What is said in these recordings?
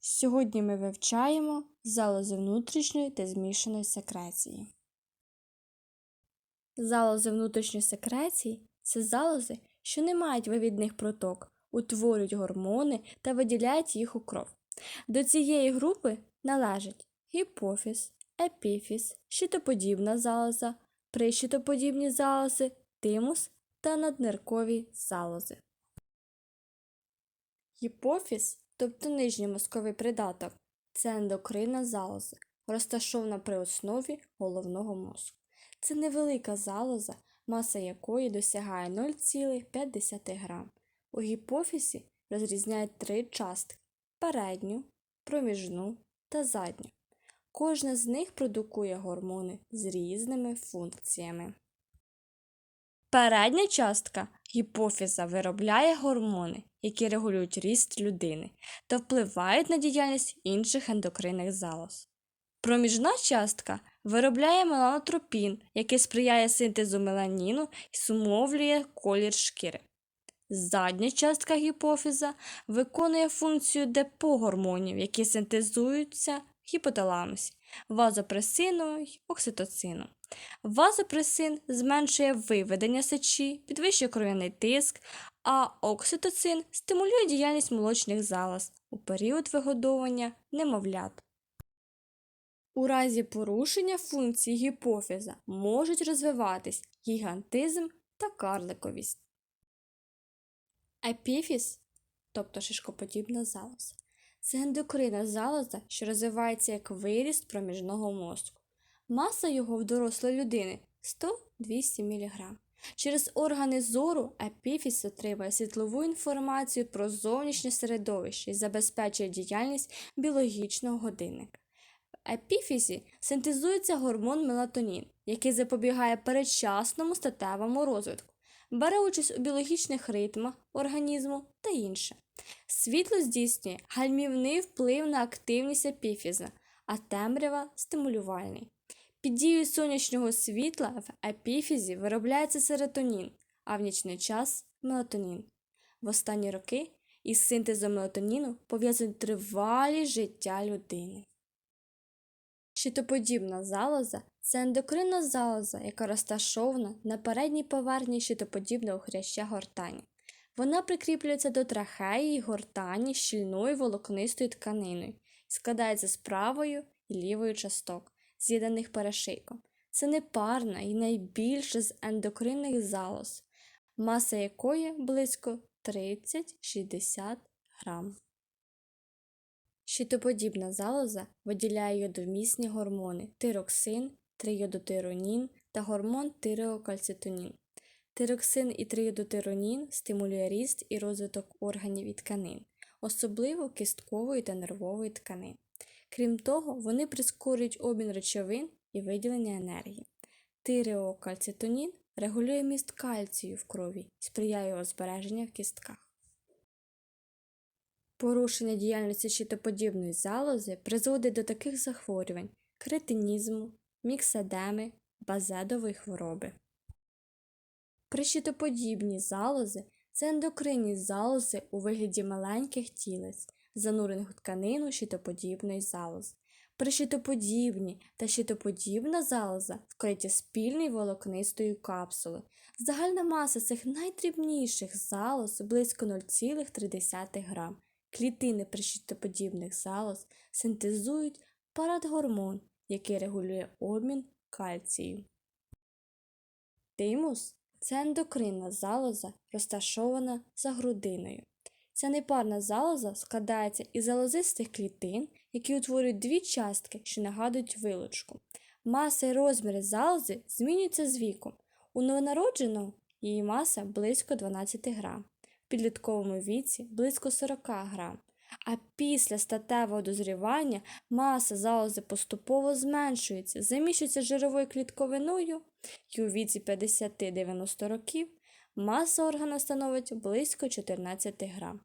Сьогодні ми вивчаємо залози внутрішньої та змішаної секреції. Залози внутрішньої секреції це залози, що не мають вивідних проток, утворюють гормони та виділяють їх у кров. До цієї групи належать гіпофіз, епіфіз, щитоподібна залоза, прищитоподібні залози, тимус та надниркові залози. Гіпофіз, тобто нижній мозковий придаток, це ендокринна залоза, розташована при основі головного мозку. Це невелика залоза, маса якої досягає 0,5 грам. У гіпофізі розрізняють три частки передню, проміжну та задню. Кожна з них продукує гормони з різними функціями. Передня частка гіпофіза виробляє гормони, які регулюють ріст людини та впливають на діяльність інших ендокринних залоз. Проміжна частка виробляє меланотропін, який сприяє синтезу меланіну і зумовлює колір шкіри. Задня частка гіпофіза виконує функцію депо гормонів, які синтезуються в гіпоталамусі, вазопресину й окситоцину. Вазопресин зменшує виведення сечі, підвищує кров'яний тиск, а окситоцин стимулює діяльність молочних залоз у період вигодовування немовлят. У разі порушення функцій гіпофіза можуть розвиватись гігантизм та карликовість. Епіфіз, тобто шишкоподібна залоза, це ендокринна залоза, що розвивається як виріст проміжного мозку. Маса його в дорослої людини 100-200 мг. Через органи зору епіфіз отримує світлову інформацію про зовнішнє середовище і забезпечує діяльність біологічного годинника. В епіфізі синтезується гормон мелатонін, який запобігає передчасному статевому розвитку, бере участь у біологічних ритмах організму та інше. Світло здійснює гальмівний вплив на активність епіфіза, а темрява стимулювальний. Під дією сонячного світла в епіфізі виробляється серотонін, а в нічний час мелатонін. В останні роки із синтезом мелатоніну пов'язують тривалі життя людини. Щитоподібна залоза це ендокринна залоза, яка розташована на передній поверхні щитоподібного хряща гортані. Вона прикріплюється до трахеї гортані щільною волокнистою тканиною і складається з правою і лівою часток, з'єднаних перешийком. Це непарна і найбільша з ендокринних залоз, маса якої близько 30-60 грам. Щитоподібна залоза виділяє йодомісні гормони тироксин, трийодотиронін та гормон тиреокальцитонін. Тироксин і трийодотиронін стимулює ріст і розвиток органів і тканин, особливо кісткової та нервової тканин. Крім того, вони прискорюють обмін речовин і виділення енергії. Тиреокальцитонін регулює міст кальцію в крові сприяє його збереженню в кістках. Порушення діяльності щитоподібної залози призводить до таких захворювань кретинізму, мікседеми, базедової хвороби. Прищитоподібні залози це ендокринні залози у вигляді маленьких тілець, занурених у тканину щитоподібної залози. Прищитоподібні та щитоподібна залоза вкриті спільною волокнистою капсулою. Загальна маса цих найдрібніших залоз близько 0,3 грам. Клітини прищитоподібних залоз синтезують парадгормон, який регулює обмін кальцію. Тимус це ендокринна залоза, розташована за грудиною. Ця непарна залоза складається із залозистих клітин, які утворюють дві частки, що нагадують вилочку. Маса і розміри залози змінюються з віком. У новонародженого її маса близько 12 грам, в підлітковому віці близько 40 грам. А після статевого дозрівання маса залози поступово зменшується, заміщується жировою клітковиною, і у віці 50-90 років маса органа становить близько 14 грам.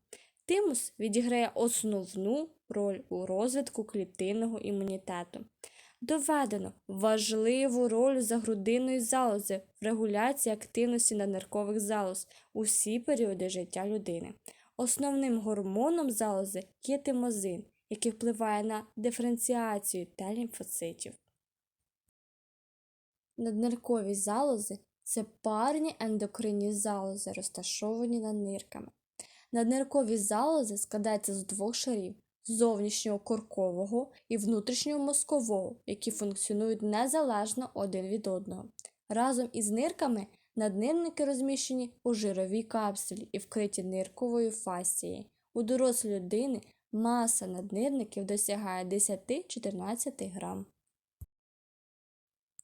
Тимус відіграє основну роль у розвитку клітинного імунітету. Доведено важливу роль загрудинної залози в регуляції активності надниркових залоз у всі періоди життя людини. Основним гормоном залози є тимозин, який впливає на диференціацію Т лімфоцитів. Надниркові залози це парні ендокринні залози, розташовані над нирками. Надниркові залози складаються з двох шарів зовнішнього коркового і внутрішнього мозкового, які функціонують незалежно один від одного. Разом із нирками наднирники розміщені у жировій капсулі і вкриті нирковою фасцією. У дорослої людини маса наднирників досягає 10-14 грам.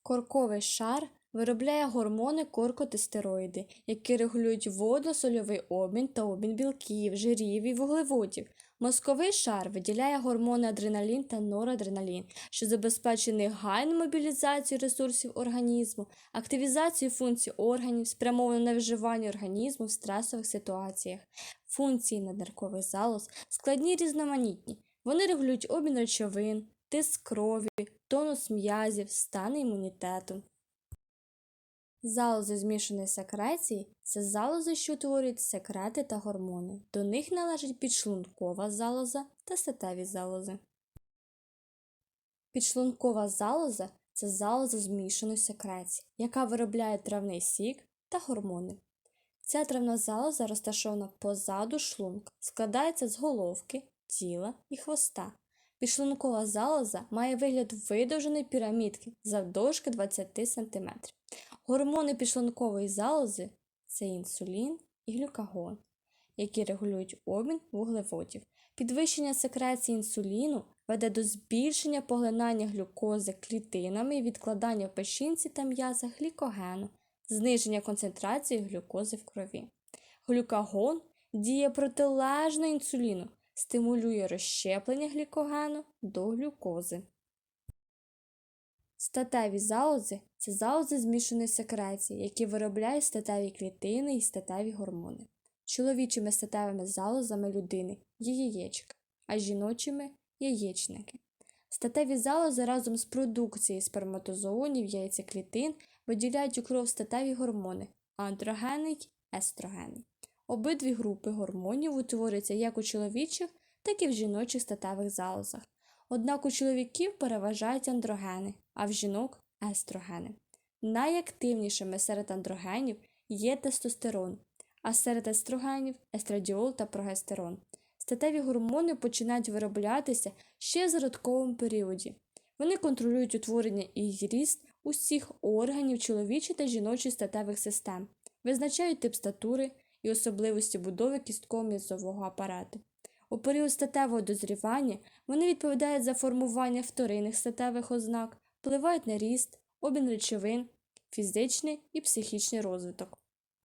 Корковий шар виробляє гормони коркотестероїди, які регулюють водно-сольовий обмін та обмін білків, жирів і вуглеводів. Мозковий шар виділяє гормони адреналін та норадреналін, що забезпечує негайну мобілізацію ресурсів організму, активізацію функцій органів, спрямовану на виживання організму в стресових ситуаціях. Функції надниркових залоз складні й різноманітні. Вони регулюють обмін речовин, тиск крові, тонус м'язів, стан імунітету. Залози змішаної секреції це залози, що утворюють секрети та гормони. До них належить підшлункова залоза та статеві залози. Підшлункова залоза це залоза змішаної секреції, яка виробляє травний сік та гормони. Ця травна залоза розташована позаду шлунка, складається з головки, тіла і хвоста. Підшлункова залоза має вигляд видовженої пірамідки завдовжки 20 см. Гормони підшлункової залози це інсулін і глюкагон, які регулюють обмін вуглеводів. Підвищення секреції інсуліну веде до збільшення поглинання глюкози клітинами і відкладання в печінці та м'язах глікогену, зниження концентрації глюкози в крові. Глюкагон діє протилежно інсуліну, стимулює розщеплення глікогену до глюкози. Статеві залози це залози змішаної секреції, які виробляють статеві клітини і статеві гормони. Чоловічими статевими залозами людини є яєчка, а жіночими яєчники. Статеві залози разом з продукцією сперматозоонів яйцеклітин виділяють у кров статеві гормони андрогени й естрогени. Обидві групи гормонів утворюються як у чоловічих, так і в жіночих статевих залозах. Однак у чоловіків переважають андрогени, а в жінок естрогени. Найактивнішими серед андрогенів є тестостерон, а серед естрогенів естрадіол та прогестерон. Статеві гормони починають вироблятися ще в зародковому періоді. Вони контролюють утворення і ріст усіх органів чоловічих та жіночих статевих систем, визначають тип статури і особливості будови кістково-м'язового апарату. У період статевого дозрівання вони відповідають за формування вторинних статевих ознак, впливають на ріст, обмін речовин, фізичний і психічний розвиток.